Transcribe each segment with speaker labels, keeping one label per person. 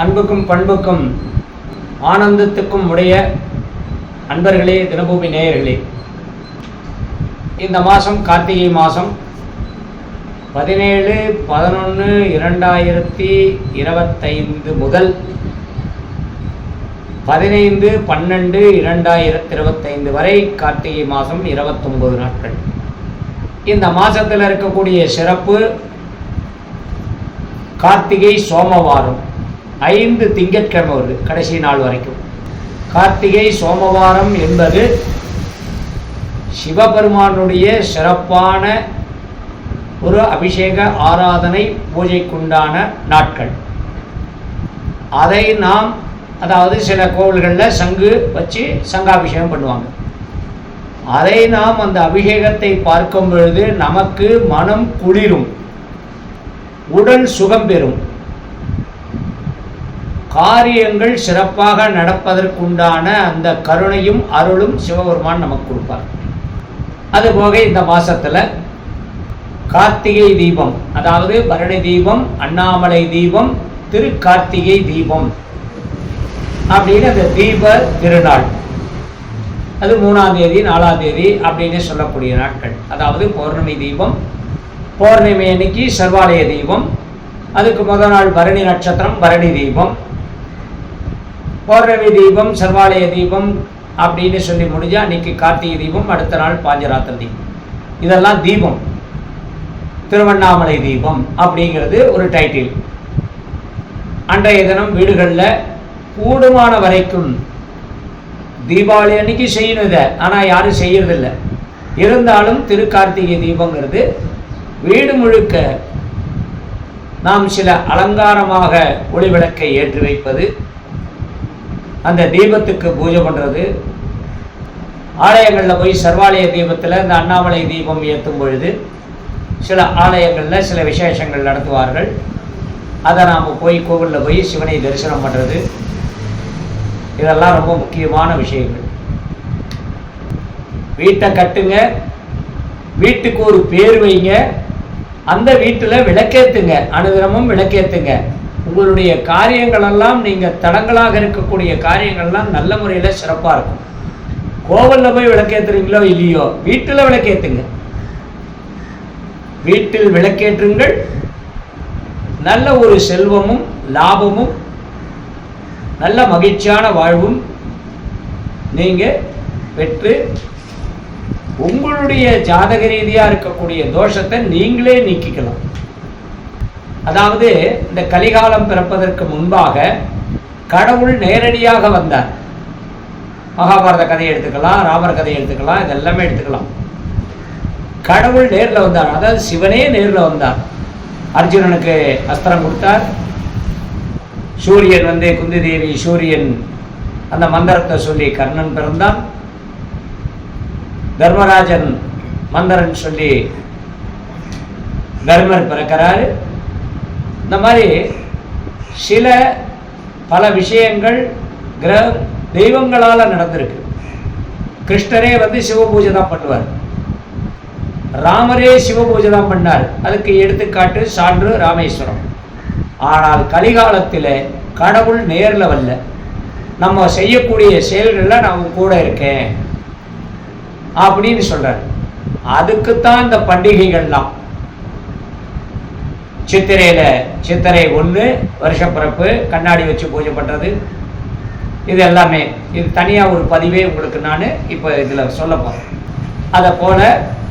Speaker 1: அன்புக்கும் பண்புக்கும் ஆனந்தத்துக்கும் உடைய அன்பர்களே தினபூமி நேயர்களே. இந்த மாதம் கார்த்திகை மாதம் பதினேழு பதினொன்று இரண்டாயிரத்தி இருபத்தைந்து முதல் பதினைந்து பன்னெண்டு இரண்டாயிரத்தி இருபத்தைந்து வரை கார்த்திகை மாதம் இருபத்தொம்பது நாட்கள். இந்த மாதத்தில் இருக்கக்கூடிய சிறப்பு கார்த்திகை சோமவாரம். ஐந்து திங்கட்கிழமை வருது கடைசி நாள் வரைக்கும். கார்த்திகை சோமவாரம் என்பது சிவபெருமானுடைய சிறப்பான ஒரு அபிஷேக ஆராதனை பூஜைக்குண்டான நாட்கள். அதை நாம் அதாவது சில கோவில்களில் சங்கு வச்சு சங்காபிஷேகம் பண்ணுவாங்க. அதை நாம் அந்த அபிஷேகத்தை பார்க்கும் பொழுது நமக்கு மனம் குளிரும். உடல் சுகம் பெறும். காரியங்கள் சிறப்பாக நடப்பதற்குண்டான அந்த கருணையும் அருளும் சிவபெருமான் நமக்கு கொடுப்பார். அதுபோக இந்த மாதத்தில் கார்த்திகை தீபம் அதாவது பரணி தீபம் அண்ணாமலை தீபம் திரு கார்த்திகை தீபம் அப்படின்னு அந்த தீப திருநாள். அது மூணாம் தேதி நாலாம் தேதி அப்படின்னு சொல்லக்கூடிய நாட்கள். அதாவது பௌர்ணமி தீபம் பௌர்ணமி அன்னைக்கு சர்வாலய தீபம் அதுக்கு முதல் நாள் பரணி நட்சத்திரம் பரணி தீபம் பௌர்ணமி தீபம் சர்வாலய தீபம் அப்படின்னு சொல்லி முடிஞ்சா அன்னைக்கு கார்த்திகை தீபம் அடுத்த நாள் பாஞ்சராத்திர தீபம். இதெல்லாம் தீபம். திருவண்ணாமலை தீபம் அப்படிங்கிறது ஒரு டைட்டில் அன்றைய தினம் வீடுகளில் கூடுமான வரைக்கும் தீபாவளி அன்னைக்கு செய்யணும் இதை. ஆனால் யாரும் செய்யறதில்ல. இருந்தாலும் திருக்கார்த்திகை தீபங்கிறது வீடு முழுக்க நாம் சில அலங்காரமாக ஒளிவிளக்கை ஏற்றி வைப்பது அந்த தீபத்துக்கு பூஜை பண்ணுறது ஆலயங்களில் போய் சர்வாலய தீபத்தில் இந்த அண்ணாமலை தீபம் ஏற்றும் பொழுது சில ஆலயங்களில் சில விசேஷங்கள் நடத்துவார்கள். அதை நாம் போய் கோவிலில் போய் சிவனை தரிசனம் பண்ணுறது இதெல்லாம் ரொம்ப முக்கியமான விஷயங்கள். வீட்டை கட்டுங்க. வீட்டுக்கு ஒரு பேர் வைங்க. அந்த வீட்டில் விளக்கேத்துங்க. அனுதினமும் விளக்கேத்துங்க. உங்களுடைய காரியங்களெல்லாம் நீங்கள் தடங்களாக இருக்கக்கூடிய காரியங்கள்லாம் நல்ல முறையில் சிறப்பாக இருக்கும். கோவிலில் போய் விளக்கேற்றுறீங்களோ இல்லையோ வீட்டில் விளக்கேத்துங்க. வீட்டில் விளக்கேற்றுங்கள். நல்ல ஒரு செல்வமும் லாபமும் நல்ல மகிழ்ச்சியான வாழ்வும் நீங்கள் பெற்று உங்களுடைய ஜாதக ரீதியாக இருக்கக்கூடிய தோஷத்தை நீங்களே நீக்கிக்கலாம். அதாவது இந்த கலிகாலம் பிறப்பதற்கு முன்பாக கடவுள் நேரடியாக வந்தார். மகாபாரத கதையை எடுத்துக்கலாம் ராமர் கதையை எடுத்துக்கலாம் இதெல்லாமே எடுத்துக்கலாம். கடவுள் நேரில் வந்தார். அதாவது சிவனே நேரில் வந்தார். அர்ஜுனனுக்கு அஸ்திரம் கொடுத்தார். சூரியன் வந்து குந்தி தேவி சூரியன் அந்த மந்திரத்தை சொல்லி கர்ணன் பிறந்தான். தர்மராஜன் மந்திரன் சொல்லி தர்மர் பிறக்கிறாரு. இந்த மாதிரி சில பல விஷயங்கள் கிரக தெய்வங்களால் நடந்திருக்கு. கிருஷ்ணரே வந்து சிவ பூஜை தான் பண்ணுவார். ராமரே சிவ பூஜை தான் பண்ணார். அதுக்கு எடுத்துக்காட்டு சான்று ராமேஸ்வரம். ஆனால் கலிகாலத்தில் கடவுள் நேரில் வரல. நம்ம செய்யக்கூடிய செயல்களில் நான் உங்க கூட இருக்கேன். அப்படின்னு சொல்கிறார் அதுக்குத்தான் இந்த பண்டிகைகள்லாம். சித்திரையில் சித்திரை ஒன்று வருஷப்பிறப்பு கண்ணாடி வச்சு பூஜை பண்ணுறது இது எல்லாமே. இது தனியாக ஒரு பதிவே உங்களுக்கு நான் இப்போ இதில் சொல்ல போகிறேன் அதை போல்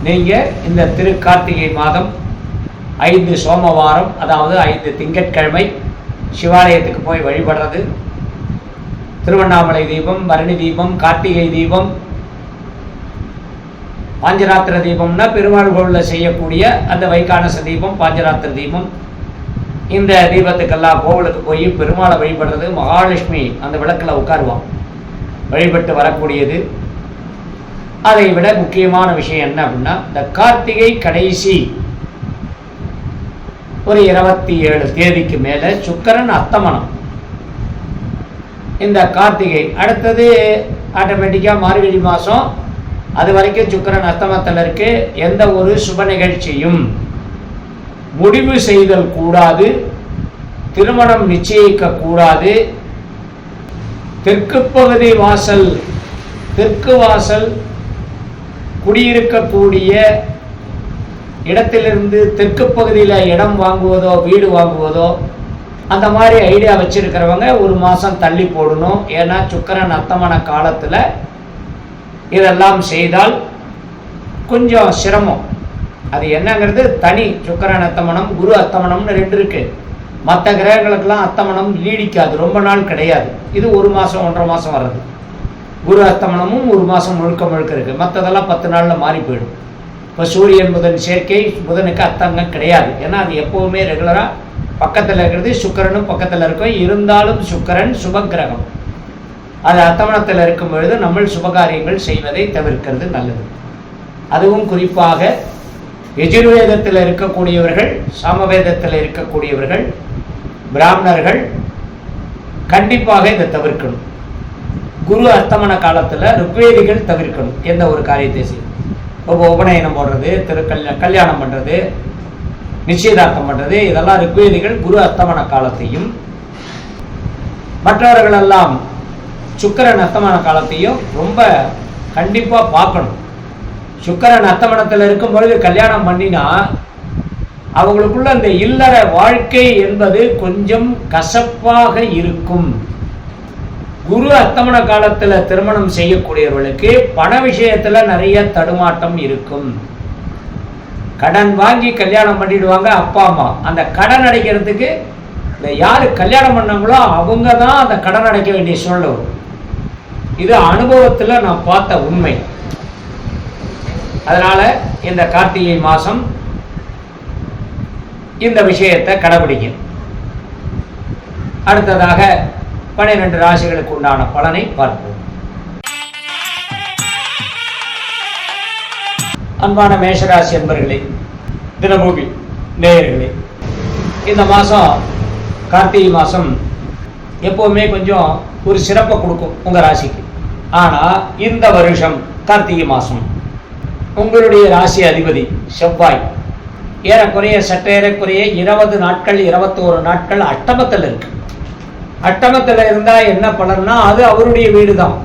Speaker 1: நீங்கள் இந்த திரு கார்த்திகை மாதம் ஐந்து சோமவாரம் அதாவது ஐந்து திங்கட்கிழமை சிவாலயத்துக்கு போய் வழிபடுறது. திருவண்ணாமலை தீபம் பரணி தீபம் கார்த்திகை தீபம் பாஞ்சராத்திர தீபம்னா பெருமாள் கோவிலில் செய்யக்கூடிய அந்த வைகானச தீபம் பாஞ்சராத்திர தீபம். இந்த தீபத்துக்கெல்லாம் கோவிலுக்கு போய் பெருமாளை வழிபடுறது மகாலட்சுமி அந்த விளக்கில் உட்காருவான். வழிபட்டு வரக்கூடியது. அதை விட முக்கியமான விஷயம் என்ன அப்படின்னா இந்த கார்த்திகை கடைசி ஒரு இருபத்தி ஏழு தேதிக்கு மேலே சுக்கரன் அத்தமனம் இந்த கார்த்திகை அடுத்தது ஆட்டோமேட்டிக்காக மார்கழி மாதம் அது வரைக்கும் சுக்கரன் அஸ்தமத்தில் இருக்கு. எந்த ஒரு சுப நிகழ்ச்சியும் முடிவு செய்தல் கூடாது. திருமணம் நிச்சயிக்க கூடாது. தெற்கு பகுதி வாசல் தெற்கு வாசல் குடியிருக்கக்கூடிய இடத்திலிருந்து தெற்கு பகுதியில் இடம் வாங்குவதோ வீடு வாங்குவதோ அந்த மாதிரி ஐடியா வச்சிருக்கிறவங்க ஒரு மாதம் தள்ளி போடணும். ஏன்னா சுக்கரன் அத்தமன காலத்தில் இதெல்லாம் செய்தால் கொஞ்சம் சிரமம். அது என்னங்கிறது தனி சுக்கரன் அத்தமனம் குரு அத்தமனம்னு ரெண்டு இருக்கு. மற்ற கிரகங்களுக்கெல்லாம் அத்தமனம் நீடிக்காது ரொம்ப நாள் கிடையாது. இது ஒரு மாதம் ஒன்றரை மாதம் வர்றது. குரு அத்தமனமும் ஒரு மாதம் முழுக்க முழுக்க இருக்கு. மற்றதெல்லாம் பத்து நாளில் மாறி போயிடும். இப்போ சூரியன் புதன் சேர்க்கை புதனுக்கு அத்தங்கம் கிடையாது. ஏன்னா அது எப்போவுமே ரெகுலராக பக்கத்தில் இருக்கிறது சுக்கரனும் பக்கத்தில் இருக்கும் இருந்தாலும் சுக்கரன் சுபக்கிரகம் அது அத்தமனத்தில் இருக்கும் பொழுது நம்ம சுபகாரியங்கள் செய்வதை தவிர்க்கிறது நல்லது. அதுவும் குறிப்பாக எஜுர்வேதத்தில் இருக்கக்கூடியவர்கள் சாமவேதத்தில் இருக்கக்கூடியவர்கள் பிராமணர்கள் கண்டிப்பாக இதை தவிர்க்கணும். குரு அர்த்தமன காலத்தில் ருக்வேதிகள் தவிர்க்கணும். எந்த ஒரு காரியத்தை செய்யும் இப்போ உபநயனம் போடுறது திரு கல்யாணம் பண்ணுறது நிச்சயதார்த்தம் பண்ணுறது இதெல்லாம் ருக்வேதிகள் குரு அர்த்தமன காலத்தையும் மற்றவர்களெல்லாம் சுக்கரன் அஸ்தமான காலத்தையும் ரொம்ப கண்டிப்பாக பார்க்கணும். சுக்கரன் அஸ்தமனத்தில் இருக்கும் பொழுது கல்யாணம் பண்ணினா அவங்களுக்குள்ள அந்த இல்லற வாழ்க்கை என்பது கொஞ்சம் கசப்பாக இருக்கும். குரு அஸ்தமன காலத்தில் திருமணம் செய்யக்கூடியவர்களுக்கு பண விஷயத்தில் நிறைய தடுமாட்டம் இருக்கும். கடன் வாங்கி கல்யாணம் பண்ணிடுவாங்க அப்பா அம்மா. அந்த கடன் அடைக்கிறதுக்கு இந்த யார் கல்யாணம் பண்ணாங்களோ அவங்க தான் அந்த கடன் அடைக்க வேண்டிய சூழ்நிலை வரும். இது அனுபவத்துல நான் பார்த்த உண்மை. அதனால இந்த கார்த்திகை மாசம் இந்த விஷயத்தை கடைபிடிக்கும். அடுத்ததாக பனிரெண்டு ராசிகளுக்கு உண்டான பலனை பார்ப்போம். அன்பான மேஷராசி என்பர்களே தினபூமி நேயர்களே இந்த மாதம் கார்த்திகை மாதம் எப்போவுமே கொஞ்சம் ஒரு சிறப்பை கொடுக்கும் உங்கள் ராசிக்கு. ஆனால் இந்த வருஷம் கார்த்திகை மாதம் உங்களுடைய ராசி அதிபதி செவ்வாய். ஏறக்குறைய சற்றேறக்குறைய இருபது நாட்கள் இருபத்தோரு நாட்கள் அட்டமத்தில் இருக்கு. அட்டமத்தில் இருந்தால் என்ன பலன்னா அது அவருடைய வீடு தான்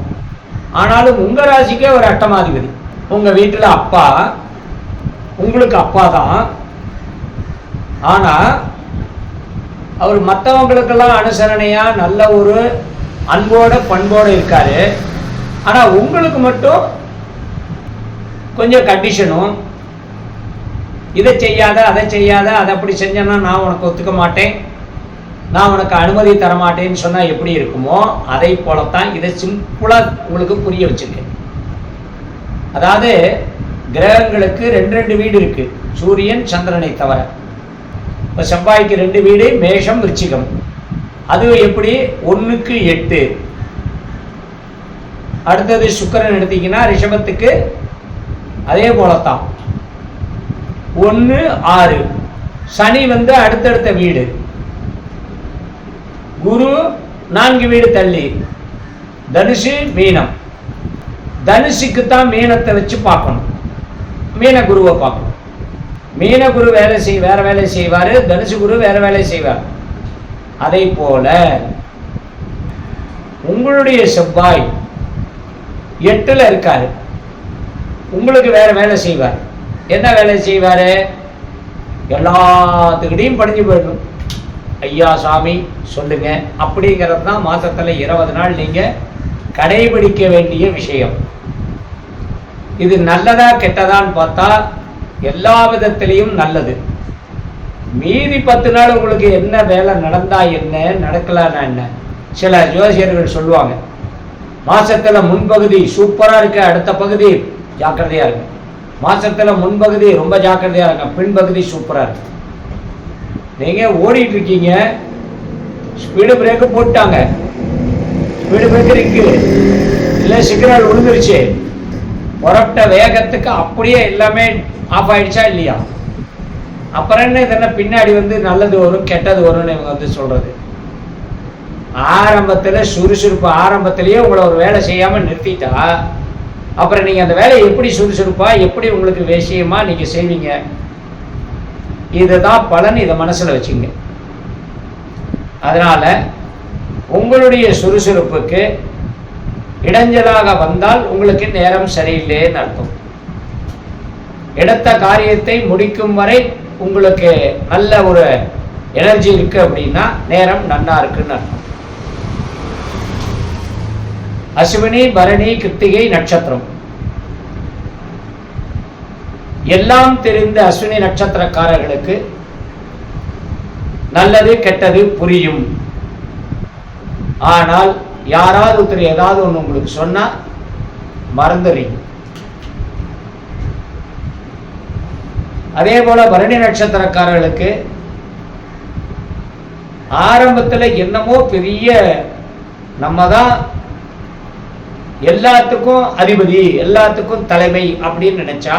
Speaker 1: ஆனாலும் உங்கள் ராசிக்கே ஒரு அட்டமாதிபதி. உங்கள் வீட்டில் அப்பா உங்களுக்கு அப்பா தான் ஆனால் அவர் மற்றவங்களுக்கெல்லாம் அனுசரணையாக நல்ல ஒரு அன்போட பண்போடு இருக்காரு. ஆனால் உங்களுக்கு மட்டும் கொஞ்சம் கண்டிஷனும் இதை செய்யாத அதை செய்யாத அதை அப்படி செஞ்சேன்னா நான் உனக்கு ஒத்துக்க மாட்டேன். நான் உனக்கு அனுமதி தர மாட்டேன்னு சொன்னால் எப்படி இருக்குமோ அதை போலத்தான் இதை சிம்பிளாக உங்களுக்கு புரிய வச்சிருக்கேன். அதாவது கிரகங்களுக்கு ரெண்டு ரெண்டு வீடு இருக்கு. சூரியன் சந்திரனை தவிர. இப்போ செவ்வாய்க்கு ரெண்டு வீடு மேஷம் விருச்சிகம். அது எப்படி? ஒன்றுக்கு எட்டு. அடுத்தது சுக்கரன் எடுத்தீங்கன்னா ரிஷபத்துக்கு அதே போலத்தான். ஒன்று ஆறு. சனி வந்து அடுத்தடுத்த வீடு. குரு நான்கு வீடு தள்ளி. தனுசு மீனம். தனுசுக்கு தான் மீனத்தை வச்சு பார்க்கணும். மீன குருவை பார்க்கணும். மீன குரு வேலை செய் வேற வேலை செய்வார். தனுசு குரு வேற வேலை செய்வார். அதை போல உங்களுடைய செவ்வாய் எட்டுல இருக்காரு. உங்களுக்கு வேற வேலை செய்வார். என்ன வேலை செய்வார்? எல்லாத்துக்கிட்டையும் படிஞ்சு போயிடணும். ஐயா சாமி சொல்லுங்க. அப்படிங்கிறது தான் மாதத்தில் இருபது நாள் நீங்க கடைபிடிக்க வேண்டிய விஷயம். இது நல்லதா கெட்டதான்னு பார்த்தா எல்லா விதத்திலையும் நல்லது. மீதி பத்து நாள் உங்களுக்கு என்ன வேலை நடந்தா என்ன நடக்கலான்னா என்ன? சில ஜோசியர்கள் சொல்லுவாங்க மாசத்துல முன்பகுதி சூப்பரா இருக்கு அடுத்த பகுதி ஜாக்கிரதையா இருக்கு மாசத்துல முன்பகுதி ரொம்ப ஜாக்கிரதையா இருக்கும் பின்பகுதி சூப்பரா இருக்கு. நீங்க ஓடிட்டு இருக்கீங்க. ஸ்பீடு பிரேக்கு போட்டாங்க. ஸ்பீடு பிரேக் இருக்கு. இல்ல சிக்னல் விழுந்துருச்சு. புறப்பட்ட வேகத்துக்கு அப்படியே எல்லாமே ஆஃப் ஆயிடுச்சா இல்லையா? அப்புறம் என்ன இதெல்லாம் பின்னாடி வந்து நல்லது வரும் கெட்டது வரும்னு இவங்க வந்து சொல்றது. ஆரம்பத்தில் சுறுசுறுப்பு ஆரம்பத்திலேயே உங்களை ஒரு வேலை செய்யாமல் நிறுத்திட்டா அப்புறம் நீங்கள் அந்த வேலையை எப்படி சுறுசுறுப்பாக எப்படி உங்களுக்கு விஷயமா நீங்கள் செய்வீங்க? இதுதான் பலன் இதை மனசில் வச்சுங்க. அதனால் உங்களுடைய சுறுசுறுப்புக்கு இடைஞ்சலாக வந்தால் உங்களுக்கு நேரம் சரியில்லைன்னு அர்த்தம். எடுத்த காரியத்தை முடிக்கும் வரை உங்களுக்கு நல்ல ஒரு எனர்ஜி இருக்குது அப்படின்னா நேரம் நன்னா இருக்குன்னு அர்த்தம். அஸ்வினி பரணி கிருத்திகை நட்சத்திரம். எல்லாம் தெரிந்த அஸ்வினி நட்சத்திரக்காரர்களுக்கு நல்லது கெட்டது புரியும். ஆனால் யாராவது ஒருத்தர் ஏதாவது ஒன்று உங்களுக்கு சொன்னா மறந்துடுறீங்க அதே போல பரணி நட்சத்திரக்காரர்களுக்கு ஆரம்பத்தில் என்னமோ பெரிய நம்ம தான் எல்லாத்துக்கும் அதிபதி எல்லாத்துக்கும் தலைமை அப்படின்னு நினைச்சா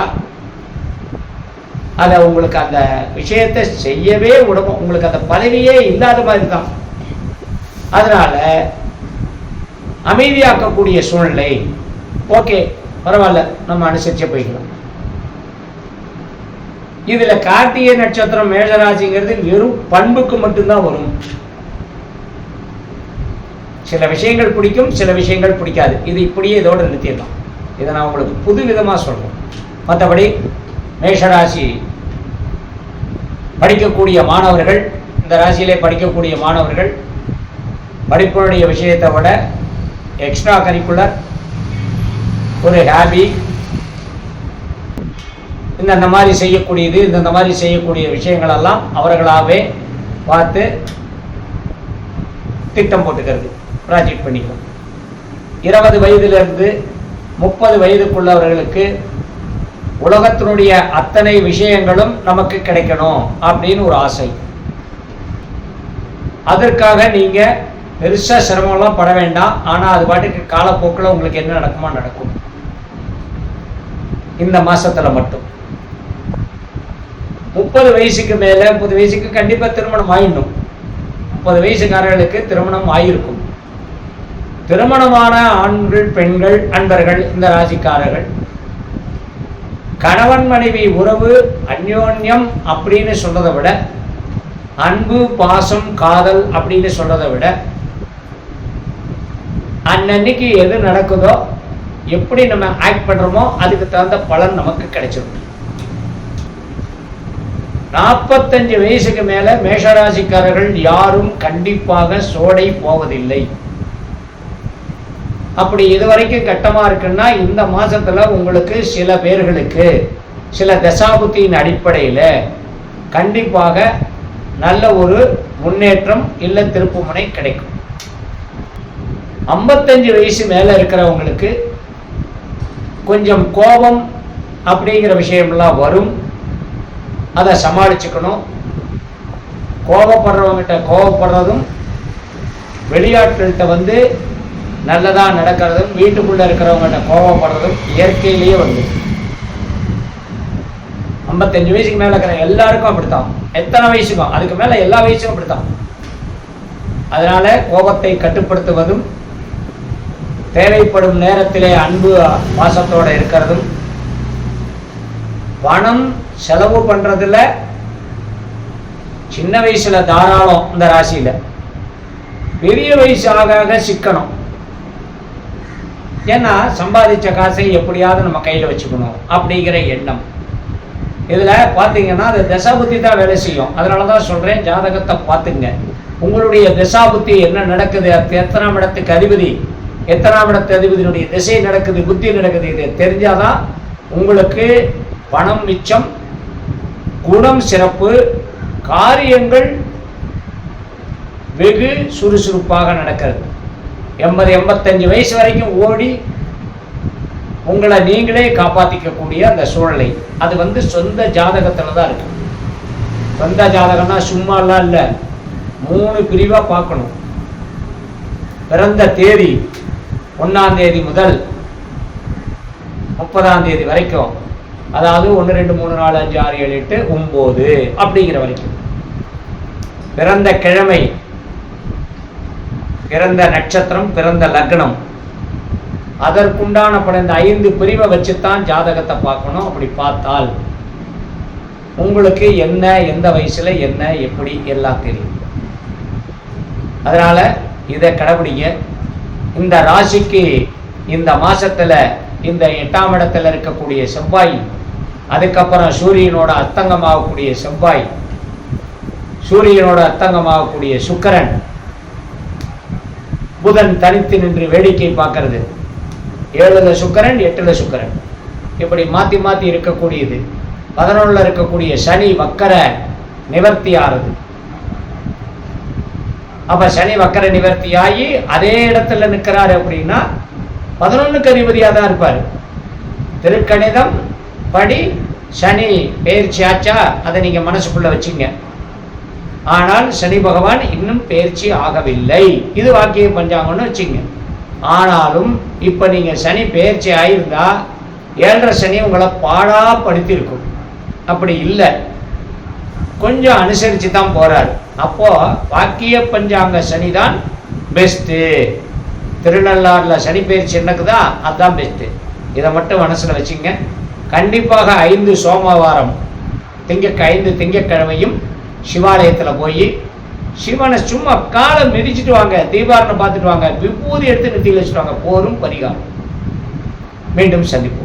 Speaker 1: அதை உங்களுக்கு அந்த விஷயத்தை செய்யவே விடும் உங்களுக்கு அந்த பதவியே இல்லாத மாதிரி தான் அதனால அமைதியாக்கக்கூடிய சூழ்நிலை ஓகே பரவாயில்ல நம்ம அனுசரிச்சு போய்க்கலாம். இதுல கார்த்திகை நட்சத்திரம் மேஷராசிங்கிறது வெறும் பண்புக்கு மட்டும்தான் வரும். சில விஷயங்கள் பிடிக்கும் சில விஷயங்கள் பிடிக்காது. இது இப்படியே இதோடு நிறுத்திடலாம். இதை நான் உங்களுக்கு புது விதமாக சொல்கிறேன் மற்றபடி மேஷராசி படிக்கக்கூடிய மாணவர்கள் இந்த ராசியிலே படிக்கக்கூடிய மாணவர்கள் படிப்பினுடைய விஷயத்தை விட எக்ஸ்ட்ரா கரிக்குலர் ஒரு ஹாபி இந்தந்த மாதிரி செய்யக்கூடியது இந்தந்த மாதிரி செய்யக்கூடிய விஷயங்களெல்லாம் அவர்களாகவே பார்த்து திட்டம் போட்டுக்கிறது. ப்ராஜெக்ட் பண்ணிக்கலாம் இருபது வயதிலிருந்து முப்பது வயதுக்குள்ளவர்களுக்கு உலகத்தினுடைய அத்தனை விஷயங்களும் நமக்கு கிடைக்கணும் அப்படின்னு ஒரு ஆசை. அதற்காக நீங்க பெருசா சிரமம்லாம் பட வேண்டாம். ஆனா அது பாட்டுக்கு காலப்போக்கில் உங்களுக்கு என்ன நடக்குமா நடக்கும். இந்த மாசத்துல மட்டும். முப்பது வயசுக்கு மேல முப்பது வயசுக்கு கண்டிப்பா திருமணம் ஆயிடணும். முப்பது வயசுக்காரர்களுக்கு திருமணம் ஆயிருக்கும். திருமணமான ஆண்கள் பெண்கள் அன்பர்கள் இந்த ராசிக்காரர்கள். கணவன் மனைவி உறவு அந்யோன்யம் அப்படின்னு சொல்றதை விட அன்பு பாசம் காதல் அப்படின்னு சொல்றதை விட அன்னன்னைக்கு எது நடக்குதோ எப்படி நம்ம ஆக்ட் பண்றோமோ அதுக்கு தகுந்த பலன் நமக்கு கிடைச்சிருக்கு நாற்பத்தஞ்சு வயசுக்கு மேல மேஷராசிக்காரர்கள் யாரும் கண்டிப்பாக சோடை போவதில்லை. அப்படி இது வரைக்கும் கட்டமா இருக்குன்னா இந்த மாதத்தில் உங்களுக்கு சில பேர்களுக்கு சில தசாபுத்தியின் அடிப்படையில கண்டிப்பாக நல்ல ஒரு முன்னேற்றம் இல்லை திருப்புமுனை கிடைக்கும். ஐம்பத்தஞ்சு வயசு மேலே இருக்கிறவங்களுக்கு கொஞ்சம் கோபம் அப்படிங்கிற விஷயம்லாம் வரும். அதை சமாளிச்சுக்கணும். கோபப்படுறவங்கிட்ட கோபப்படுறதும் வெளியாட்கள்கிட்ட வந்து நல்லதா நடக்கிறதும் வீட்டுக்குள்ள இருக்கிறவங்கள்ட்ட கோபப்படுறதும் இயற்கையிலேயே வந்து. ஐம்பத்தஞ்சு வயசுக்கு மேல இருக்கிற எல்லாருக்கும் அப்படித்தான். எத்தனை வயசுக்கும்? அதுக்கு மேல எல்லா வயசுக்கும் அப்படித்தான். அதனால கோபத்தை கட்டுப்படுத்துவதும் தேவைப்படும் நேரத்திலே அன்பு பாசத்தோட இருக்கிறதும் பணம் செலவு பண்றதுல சின்ன வயசுல தாராளம் இந்த ராசியில. பெரிய வயசு ஆக ஆக சிக்கணும் ஏன்னா சம்பாதிச்ச காசை எப்படியாவது நம்ம கையில் வச்சுக்கணும் அப்படிங்கிற எண்ணம். இதில் பார்த்தீங்கன்னா அது தசாபுத்தி தான் வேலை செய்யும். அதனாலதான் சொல்கிறேன் ஜாதகத்தை பார்த்துங்க. உங்களுடைய தசாபுத்தி என்ன நடக்குது? அது எத்தனாம் இடத்துக்கு அதிபதி? எத்தனாம் இடத்து அதிபதியினுடைய திசை நடக்குது? புத்தி நடக்குது? இது தெரிஞ்சாதான் உங்களுக்கு பணம் மிச்சம் குணம் சிறப்பு காரியங்கள் வெகு சுறுசுறுப்பாக நடக்கிறது. எண்பது எண்பத்தஞ்சு வயசு வரைக்கும் ஓடி உங்களை நீங்களே காப்பாற்றிக்கக்கூடிய அந்த சூழ்நிலை. அது வந்து சொந்த ஜாதகத்தில் தான் இருக்கு. சொந்த ஜாதகம்னா சும்மாலாம் இல்லை. மூணு பிரிவாக பார்க்கணும். பிறந்த தேதி ஒன்றாம் தேதி முதல் முப்பதாம் தேதி வரைக்கும். அதாவது ஒன்று ரெண்டு மூணு நாலு அஞ்சு ஆறு ஏழு எட்டு ஒம்பது அப்படிங்கிற வரைக்கும். பிறந்த கிழமை பிறந்த நட்சத்திரம் பிறந்த லக்னம். அதற்குண்டான பல இந்த ஐந்து பிரிவை வச்சுத்தான் ஜாதகத்தை பார்க்கணும். அப்படி பார்த்தால் உங்களுக்கு என்ன எந்த வயசுல என்ன எப்படி எல்லாம் தெரியும். அதனால இதை கடைபிடிங்க. இந்த ராசிக்கு இந்த மாசத்துல இந்த எட்டாம் இடத்துல இருக்கக்கூடிய செவ்வாய் அதுக்கப்புறம் சூரியனோட அத்தங்கமாகக்கூடிய செவ்வாய் சூரியனோட அத்தங்கமாகக்கூடிய சுக்கரன் புதன் தனித்து நின்று வேடிக்கை பார்க்கறது. ஏழுல சுக்கரன் எட்டுல சுக்கரன். இப்படி மாத்தி மாத்தி இருக்கக்கூடியது. பதினொன்னுல இருக்கக்கூடிய சனி வக்கர நிவர்த்தி ஆறுது. அப்ப சனி வக்கர நிவர்த்தி ஆகி அதே இடத்துல நிற்கிறாரு அப்படின்னா பதினொன்னுக்கு அதிபதியா தான் இருப்பார். திருக்கணிதம் படி சனி பெயர்ச்சி ஆச்சா அதை நீங்க மனசுக்குள்ள வச்சுங்க. ஆனால் சனி பகவான் இன்னும் பெயர்ச்சி ஆகவில்லை. இது வாக்கிய பஞ்சாங்கம்னு வச்சுங்க ஆனாலும் இப்போ நீங்கள் சனி பயிற்சி ஆயிருந்தா ஏழரை சனி உங்களை பாடாப்படுத்தியிருக்கும் அப்படி இல்லை. கொஞ்சம் அனுசரித்து தான் போகிறார் அப்போது வாக்கிய பஞ்சாங்க சனி தான் பெஸ்ட்டு திருநள்ளாறில் சனி பயிற்சி என்னக்குதா அதுதான் பெஸ்ட்டு இதை மட்டும் மனசில் வச்சுங்க கண்டிப்பாக ஐந்து சோமவாரம் திங்க ஐந்து திங்கக்கிழமையும் சிவாலயத்தில் போய் சிவனை சும்மா காலை மிதிச்சிட்டு வாங்க தீபாரணம் பார்த்துட்டு வாங்க விபூதி எடுத்து நிறுத்தி வச்சுட்டு வாங்க போரும் பரிகாரம். மீண்டும் சந்திப்போம்.